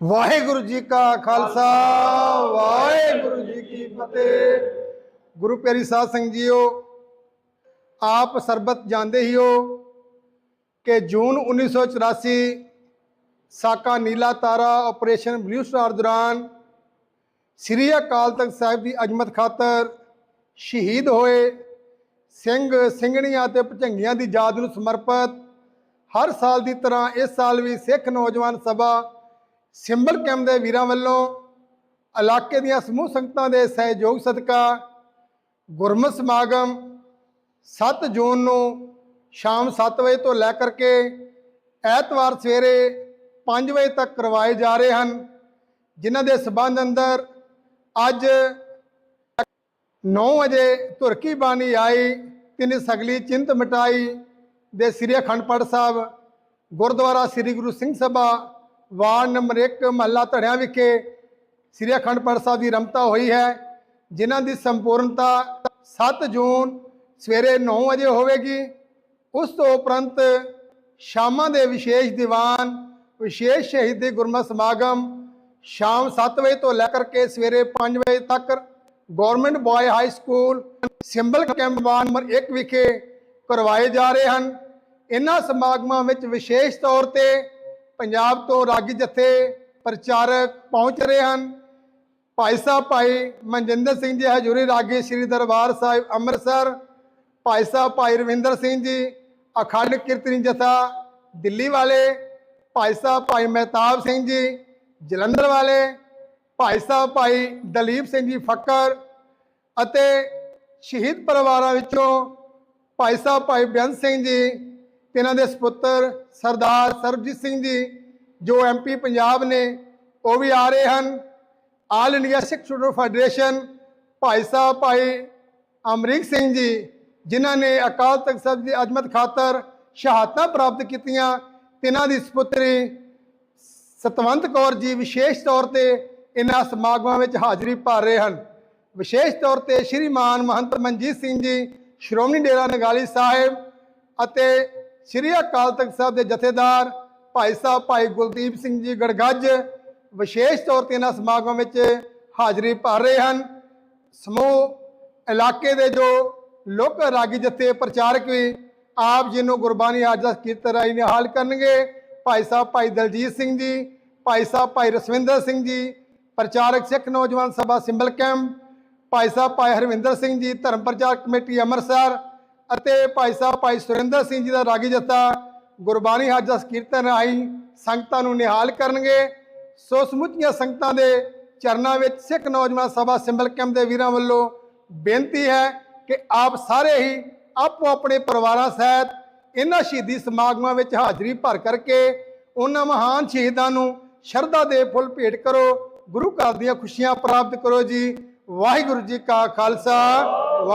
ਵਾਹਿਗੁਰੂ ਜੀ ਕਾ ਖਾਲਸਾ, ਵਾਹਿਗੁਰੂ ਜੀ ਕੀ ਫਤਿਹ। ਗੁਰੂ ਪਿਆਰੀ ਸਾਧ ਸੰਗਤ ਜੀਓ, ਆਪ ਸਰਬਤ ਜਾਣਦੇ ਹੀ ਹੋ ਕਿ ਜੂਨ 1984 ਸਾਕਾ ਨੀਲਾ ਤਾਰਾ ਆਪਰੇਸ਼ਨ ਬਲੂ ਸਟਾਰ ਦੌਰਾਨ ਸ੍ਰੀ ਅਕਾਲ ਤਖਤ ਸਾਹਿਬ ਦੀ ਅਜ਼ਮਤ ਖਾਤਰ ਸ਼ਹੀਦ ਹੋਏ ਸਿੰਘ ਸਿੰਘਣੀਆਂ ਤੇ ਭਜੰਗੀਆਂ ਦੀ ਯਾਦ ਨੂੰ ਸਮਰਪਿਤ ਹਰ ਸਾਲ ਦੀ ਤਰ੍ਹਾਂ ਇਸ ਸਾਲ ਵੀ ਸਿੱਖ ਨੌਜਵਾਨ ਸਭਾ ਸਿੰਬਲ ਕੈਂਪ ਦੇ ਵੀਰਾਂ ਵੱਲੋਂ ਇਲਾਕੇ ਦੀਆਂ ਸਮੂਹ ਸੰਗਤਾਂ ਦੇ ਸਹਿਯੋਗ ਸਦਕਾ ਗੁਰਮਤ ਸਮਾਗਮ 7 ਜੂਨ ਨੂੰ ਸ਼ਾਮ 7 ਵਜੇ ਤੋਂ ਲੈ ਕਰਕੇ ਐਤਵਾਰ ਸਵੇਰੇ 5 ਵਜੇ ਤੱਕ ਕਰਵਾਏ ਜਾ ਰਹੇ ਹਨ, ਜਿਨ੍ਹਾਂ ਦੇ ਸਬੰਧ ਅੰਦਰ ਅੱਜ 9 ਵਜੇ ਤੁਰਕੀ ਬਾਣੀ ਆਈ, ਤਿੰਨ ਸਗਲੀ ਚਿੰਤ ਮਟਾਈ ਦੇ ਸ੍ਰੀ ਅਖੰਡ ਪਾਠ ਸਾਹਿਬ ਗੁਰਦੁਆਰਾ ਸ੍ਰੀ ਗੁਰੂ ਸਿੰਘ ਸਭਾ ਵਾਰਡ ਨੰਬਰ 1 ਮਹੱਲਾ ਧੜਿਆਂ ਵਿਖੇ ਸ੍ਰੀ ਅਖੰਡ ਪਾਠ ਸਾਹਿਬ ਦੀ ਰਮਤਾ ਹੋਈ ਹੈ, ਜਿਨ੍ਹਾਂ ਦੀ ਸੰਪੂਰਨਤਾ 7 ਜੂਨ ਸਵੇਰੇ 9 ਵਜੇ ਹੋਵੇਗੀ। ਉਸ ਤੋਂ ਉਪਰੰਤ ਸ਼ਾਮਾਂ ਦੇ ਵਿਸ਼ੇਸ਼ ਦੀਵਾਨ, ਵਿਸ਼ੇਸ਼ ਸ਼ਹੀਦੀ ਗੁਰਮਤਿ ਸਮਾਗਮ ਸ਼ਾਮ 7 ਵਜੇ ਤੋਂ ਲੈ ਕਰਕੇ ਸਵੇਰੇ 5 ਵਜੇ ਤੱਕ government boy high school Simbal camp ward number 1 ਵਿਖੇ ਕਰਵਾਏ ਜਾ ਰਹੇ ਹਨ। ਇਹਨਾਂ ਸਮਾਗਮਾਂ ਵਿੱਚ ਵਿਸ਼ੇਸ਼ ਤੌਰ ਤੇ ਪੰਜਾਬ ਤੋਂ ਰਾਗੀ ਜਥੇ ਪ੍ਰਚਾਰਕ ਪਹੁੰਚ ਰਹੇ ਹਨ। ਭਾਈ ਸਾਹਿਬ, ਭਾਈ ਮਨਜਿੰਦਰ ਸਿੰਘ ਜੀ ਹਜੂਰੀ ਰਾਗੀ ਸ੍ਰੀ ਦਰਬਾਰ ਸਾਹਿਬ ਅੰਮ੍ਰਿਤਸਰ। ਭਾਈ ਸਾਹਿਬ, ਭਾਈ ਰਵਿੰਦਰ ਸਿੰਘ ਜੀ, ਅਖੰਡ ਕੀਰਤਨੀ ਜਥਾ ਦਿੱਲੀ ਵਾਲੇ। ਭਾਈ ਸਾਹਿਬ, ਭਾਈ ਮਹਿਤਾਬ ਸਿੰਘ ਜੀ, ਜਲੰਧਰ ਵਾਲੇ। ਭਾਈ ਸਾਹਿਬ, ਭਾਈ ਦਲੀਪ ਸਿੰਘ ਜੀ, ਫੱਕਰ ਅਤੇ ਸ਼ਹੀਦ ਪਰਿਵਾਰਾਂ ਵਿੱਚੋਂ ਭਾਈ ਸਾਹਿਬ, ਭਾਈ ਬੇਅੰਤ ਸਿੰਘ ਜੀ ਤੇ ਇਹਨਾਂ ਦੇ ਸੁਪੁੱਤਰ ਸਰਦਾਰ ਸਰਬਜੀਤ ਸਿੰਘ ਜੀ, ਜੋ ਐਮਪੀ ਪੰਜਾਬ ਨੇ, ਉਹ ਵੀ ਆ ਰਹੇ ਹਨ। All India Sikh student federation Bhai Sahib, Bhai Amrik Singh ji, ਜਿਨ੍ਹਾਂ ਨੇ ਅਕਾਲ ਤਖਤ ਸਾਹਿਬ ਦੀ ਅਜ਼ਮਤ ਖਾਤਰ ਸ਼ਹਾਦਤਾਂ ਪ੍ਰਾਪਤ ਕੀਤੀਆਂ ਤਿਨਾਂ ਦੀ ਸੁਪੁੱਤਰੀ ਸਤਵੰਤ ਕੌਰ ਜੀ ਵਿਸ਼ੇਸ਼ ਤੌਰ ਤੇ ਇਹਨਾਂ ਸਮਾਗਮਾਂ ਵਿੱਚ ਹਾਜ਼ਰੀ ਭਰ ਰਹੇ ਹਨ। ਵਿਸ਼ੇਸ਼ ਤੌਰ ਤੇ ਸ਼੍ਰੀਮਾਨ ਮਹੰਤ ਮਨਜੀਤ ਸਿੰਘ ਜੀ, ਸ਼੍ਰੋਮਣੀ ਡੇਰਾ ਨਗਾਲੀ ਸਾਹਿਬ ਅਤੇ ਸ਼੍ਰੀ ਅਕਾਲ ਤਖਤ ਸਾਹਿਬ ਦੇ ਜਥੇਦਾਰ ਭਾਈ ਸਾਹਿਬ ਭਾਈ ਗੁਲਦੀਪ ਸਿੰਘ ਜੀ ਗੜਗੱਜ ਵਿਸ਼ੇਸ਼ ਤੌਰ ਤੇ ਇਹਨਾਂ ਸਮਾਗਮਾਂ ਵਿੱਚ ਹਾਜ਼ਰੀ ਭਰ ਰਹੇ ਹਨ। ਸਮੂਹ ਇਲਾਕੇ ਦੇ ਜੋ ਲੋਕ ਰਾਗੀ ਜਥੇ ਪ੍ਰਚਾਰਕ ਵੀ ਆਪ ਜੀ ਨੂੰ ਗੁਰਬਾਣੀ ਆਜਾ ਕੀਰਤਨ ਰਾਈ ਨਿਹਾਲ ਕਰਨਗੇ। ਭਾਈ ਸਾਹਿਬ ਭਾਈ ਦਲਜੀਤ ਸਿੰਘ ਜੀ, ਭਾਈ ਸਾਹਿਬ ਭਾਈ ਰਸਵਿੰਦਰ ਸਿੰਘ ਜੀ, ਪ੍ਰਚਾਰਕ ਸਿੱਖ ਨੌਜਵਾਨ ਸਭਾ ਸਿੰਬਲ ਕੈਂਪ, ਭਾਈ ਸਾਹਿਬ ਭਾਈ ਹਰਵਿੰਦਰ ਸਿੰਘ ਜੀ, ਧਰਮ ਪ੍ਰਚਾਰ ਕਮੇਟੀ ਅੰਮ੍ਰਿਤਸਰ ਅਤੇ ਭਾਈ ਸਾਹਿਬ, ਭਾਈ ਸੁਰਿੰਦਰ ਸਿੰਘ ਜੀ ਦਾ ਰਾਗੀ ਜਥਾ ਗੁਰਬਾਣੀ ਹਾਜਾ ਕੀਰਤਨ ਰਾਹੀਂ ਸੰਗਤਾਂ ਨੂੰ ਨਿਹਾਲ ਕਰਨਗੇ। ਸੋ ਸਮੁੱਚੀਆਂ ਸੰਗਤਾਂ ਦੇ ਚਰਨਾਂ ਵਿੱਚ ਸਿੱਖ ਨੌਜਵਾਨ ਸਭਾ ਸਿੰਬਲ ਕੈਂਪ ਦੇ ਵੀਰਾਂ ਵੱਲੋਂ ਬੇਨਤੀ ਹੈ ਕਿ ਆਪ ਸਾਰੇ ਹੀ ਆਪੋ ਆਪਣੇ ਪਰਿਵਾਰਾਂ ਸਹਿਤ ਇਹਨਾਂ ਸ਼ਹੀਦੀ ਸਮਾਗਮਾਂ ਵਿੱਚ ਹਾਜ਼ਰੀ ਭਰ ਕਰਕੇ ਉਹਨਾਂ ਮਹਾਨ ਸ਼ਹੀਦਾਂ ਨੂੰ ਸ਼ਰਧਾ ਦੇ ਫੁੱਲ ਭੇਟ ਕਰੋ। ਗੁਰੂ ਘਰ ਦੀਆਂ ਖੁਸ਼ੀਆਂ ਪ੍ਰਾਪਤ ਕਰੋ ਜੀ। ਵਾਹਿਗੁਰੂ ਜੀ ਕਾ ਖਾਲਸਾ।